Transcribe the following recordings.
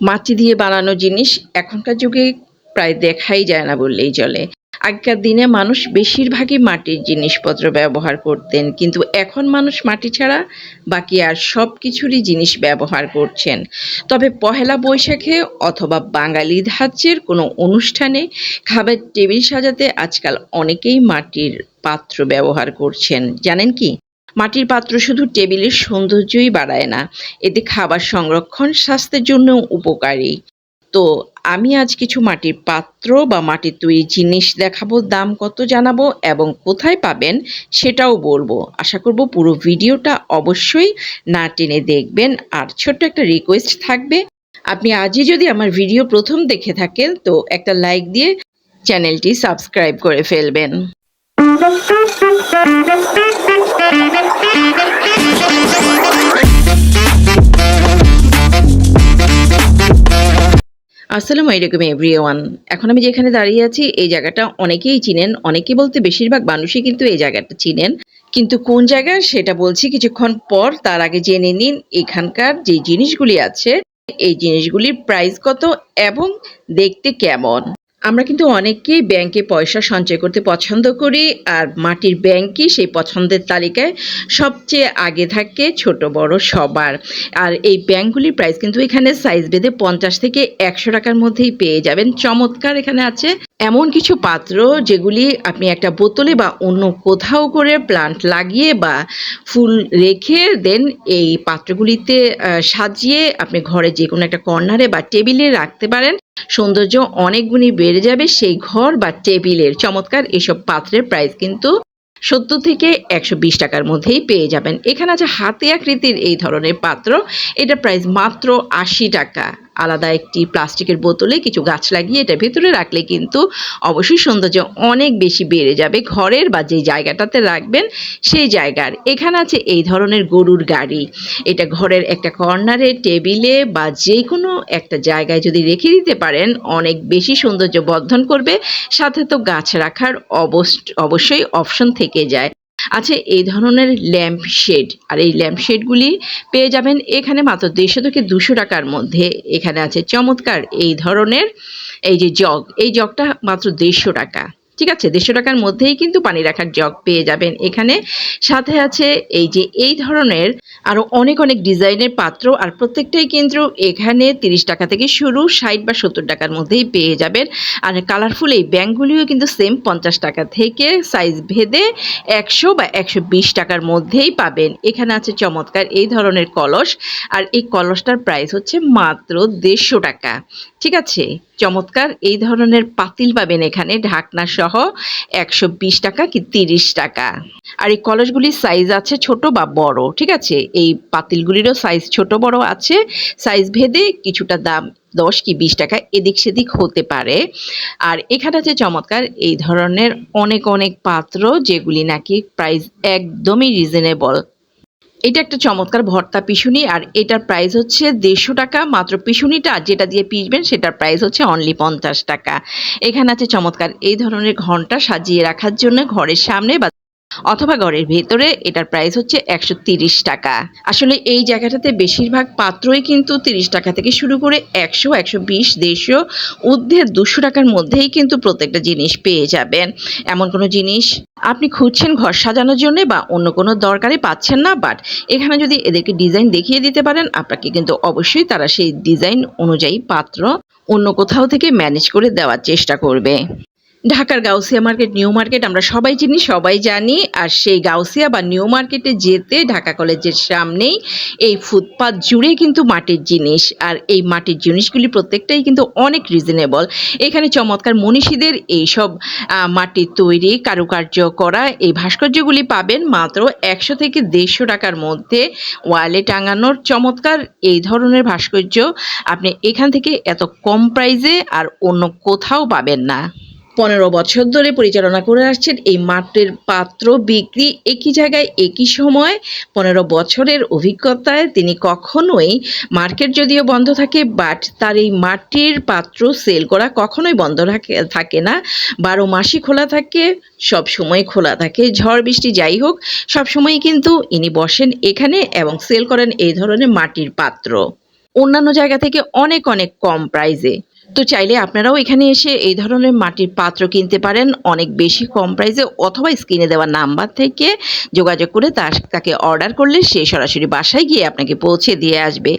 মাটি দিয়ে বানানো জিনিস এখনকার যুগে প্রায় দেখাই যায় না বললেই চলে। আগেকার দিনে মানুষ বেশিরভাগই মাটির জিনিসপত্র ব্যবহার করতেন, কিন্তু এখন মানুষ মাটি ছাড়া বাকি আর সব কিছুরই জিনিস ব্যবহার করছেন। তবে পহেলা বৈশাখে অথবা বাঙালি ধাঁচের কোনো অনুষ্ঠানে খাবার টেবিল সাজাতে আজকাল অনেকেই মাটির পাত্র ব্যবহার করছেন। জানেন কি? মাটির পাত্র শুধু টেবিলের সৌন্দর্যই বাড়ায় না, এতে খাবার সংরক্ষণ স্বাস্থ্যের জন্য উপকারী। তো আমি আজ কিছু মাটির পাত্র বা মাটির তৈরি জিনিস দেখাবো, দাম কত জানাব এবং কোথায় পাবেন সেটাও বলব। আশা করব পুরো ভিডিওটা অবশ্যই না টেনে দেখবেন। আর ছোট্ট একটা রিকোয়েস্ট থাকবে, আপনি আজই যদি আমার ভিডিও প্রথম দেখে থাকেন, তো একটা লাইক দিয়ে চ্যানেলটি সাবস্ক্রাইব করে ফেলবেন। আসসালামু আলাইকুম এভরিওয়ান। এখন আমি যেখানে দাঁড়িয়ে আছি, এই জায়গাটা অনেকেই চিনেন, অনেকেই বলতে বেশিরভাগ মানুষই কিন্তু এই জায়গাটা চিনেন। কিন্তু কোন জায়গা সেটা বলছি কিছুক্ষণ পর, তার আগে জেনে নিন এখানকার যে জিনিসগুলি আছে, এই জিনিসগুলির প্রাইস কত এবং দেখতে কেমন। আমরা কিন্তু অনেকেই ব্যাংকে পয়সা সঞ্চয় করতে পছন্দ করি, আর মাটির ব্যাংকই সেই পছন্দের তালিকায় সবচেয়ে আগে থাকে ছোট বড় সবার। আর এই ব্যাংকগুলির প্রাইস কিন্তু এখানে সাইজ বেঁধে পঞ্চাশ থেকে একশো টাকার মধ্যেই পেয়ে যাবেন। চমৎকার এখানে আছে। এমন কিছু পাত্র যেগুলি আপনি একটা বোতলে বা অন্য কোথাও করে প্লান্ট লাগিয়ে বা ফুল রেখে দেন, এই পাত্রগুলিতে সাজিয়ে আপনি ঘরে যে কোনো একটা কর্নারে বা টেবিলে রাখতে পারেন। সৌন্দর্য অনেক গুণই বেড়ে যাবে সেই ঘর বা টেবিলের। চমৎকার এসব পাত্রের প্রাইস কিন্তু সত্তর থেকে একশো বিশ টাকার মধ্যেই পেয়ে যাবেন। এখানে আছে হাতে আকৃতির এই ধরনের পাত্র। এটা প্রাইস মাত্র আশি টাকা। আলাদা একটি প্লাস্টিকের বোতলে কিছু গাছ লাগিয়ে এটা ভেতরে রাখলে কিন্তু অবশ্যই সৌন্দর্য অনেক বেশি বেড়ে যাবে। ঘরের বা যে জায়গাটাতে রাখবেন সেই জায়গার। এখানে আছে এই ধরনের গরুর গাড়ি। এটা ঘরের একটা কর্নারে, টেবিলে বা যে কোনো একটা জায়গায় যদি রেখে দিতে পারেন, অনেক বেশি সৌন্দর্য বর্ধন করবে। সাথে তো গাছ রাখার অবশ- অবশ্যই অপশন থেকে যায়। আছে এই ধরনের ল্যাম্প শেড আর এই ল্যাম্প শেডগুলি পেয়ে যাবেন এখানে মাত্র দেড়শো থেকে দুশো টাকার মধ্যে। এখানে আছে চমৎকার এই ধরনের এই যে জগ, এই জগটা মাত্র দেড়শো টাকা। ঠিক আছে, দেড়শো টাকার মধ্যেই কিন্তু পানি রাখার জগ পেয়ে যাবেন। এখানে সাথে আছে এই যে, এই ধরনের আরও অনেক অনেক ডিজাইনের পাত্র আর প্রত্যেকটাই কিন্তু এখানে তিরিশ টাকা থেকে শুরু, ষাট বা সত্তর টাকার মধ্যেই পেয়ে যাবেন। আর কালারফুল এই ব্যাংকগুলিও কিন্তু সেম পঞ্চাশ টাকা থেকে সাইজ ভেদে একশো বা একশো বিশ টাকার মধ্যেই পাবেন। এখানে আছে চমৎকার এই ধরনের কলস আর এই কলসটার প্রাইস হচ্ছে মাত্র দেড়শো টাকা। ঠিক আছে, চমৎকার এই ধরনের পাতিল পাবেন এখানে ঢাকনা সহ। একশো বিশ টাকা কি তিরিশ টাকা। আর এই কলসগুলির সাইজ আছে ছোট বা বড়, ঠিক আছে? এই পাতিলগুলিরও সাইজ ছোট বড় আছে সাইজ ভেদে কিছুটা দাম দশ কি বিশ টাকা এদিক সেদিক হতে পারে। আর এখানে আছে চমৎকার, এই ধরনের অনেক অনেক পাত্র যেগুলি নাকি প্রাইস একদমই রিজনেবল এটা একটা চমৎকার ভর্তা পিসুনি আর এটার প্রাইস হচ্ছে দেড়শো টাকা। মাত্র পিসুনিটা যেটা দিয়ে পিসবেন সেটার প্রাইস হচ্ছে অনলি পঞ্চাশ টাকা। এখানে আছে চমৎকার, এই ধরনের ঘণ্টা সাজিয়ে রাখার জন্য ঘরের সামনে বা অথবা ঘরের ভেতরে এটার প্রাইস হচ্ছে একশো টাকা। আসলে এই জায়গাটাতে বেশিরভাগ পাত্রই কিন্তু তিরিশ টাকা থেকে শুরু করে একশো একশো বিশ, দেড়শো, ঊর্ধ্বে দুশো টাকার মধ্যেই কিন্তু প্রত্যেকটা জিনিস পেয়ে যাবেন। এমন কোনো জিনিস আপনি খুঁজছেন ঘর সাজানোর জন্য বা অন্য কোনো দরকারে পাচ্ছেন না বাট এখানে যদি এদেরকে ডিজাইন দেখিয়ে দিতে পারেন, আপনাকে কিন্তু অবশ্যই তারা সেই ডিজাইন অনুযায়ী পাত্র অন্য কোথাও থেকে ম্যানেজ করে দেওয়ার চেষ্টা করবে। ঢাকার গাউসিয়া মার্কেট, নিউ মার্কেট, আমরা সবাই চিনি, সবাই জানি। আর সেই গাউসিয়া বা নিউ মার্কেটে যেতে ঢাকা কলেজের সামনেই এই ফুটপাত জুড়ে কিন্তু মাটির জিনিস। আর এই মাটির জিনিসগুলি প্রত্যেকটাই কিন্তু অনেক রিজনেবল এখানে চমৎকার মনীষীদের এইসব মাটির তৈরি, কারুকার্য করা, এই ভাস্কর্যগুলি পাবেন মাত্র একশো থেকে দেড়শো টাকার মধ্যে। ওয়ালে টাঙানোর চমৎকার এই ধরনের ভাস্কর্য আপনি এখান থেকে এত কম প্রাইজে আর অন্য কোথাও পাবেন না। পনেরো বছর ধরে পরিচালনা করে আসছেন। এই মাটির পাত্র বিক্রি একই জায়গায়, একই সময় পনেরো বছরের অভিজ্ঞতায় তিনি কখনোই মার্কেট যদিও বন্ধ থাকে, বাট তার এই মাটির পাত্র সেল করা কখনোই বন্ধ থাকে না। বারো মাসই খোলা থাকে, সব সময় খোলা থাকে। ঝড়, বৃষ্টি যাই হোক, সব সময় কিন্তু ইনি বসেন এখানে এবং সেল করেন এই ধরনের মাটির পাত্র। অন্যান্য জায়গা থেকে অনেক অনেক কম প্রাইজে। তো চাইলে আপনারাও এখানে এসে এই ধরনের মাটির পাত্র কিনতে পারেন, অনেক বেশি কম প্রাইসে অথবা স্ক্রিনে দেওয়া নাম্বার থেকে যোগাযোগ করে তার তাকে অর্ডার করলে সে সরাসরি বাসায় গিয়ে আপনাকে পৌঁছে দিয়ে আসবে।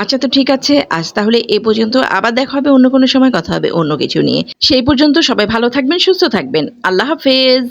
আচ্ছা তো ঠিক আছে, আজ তাহলে এ পর্যন্ত। আবার দেখা হবে অন্য কোনো সময়, কথা হবে অন্য কিছু নিয়ে। সেই পর্যন্ত সবাই ভালো থাকবেন, সুস্থ থাকবেন। আল্লাহ হাফেজ।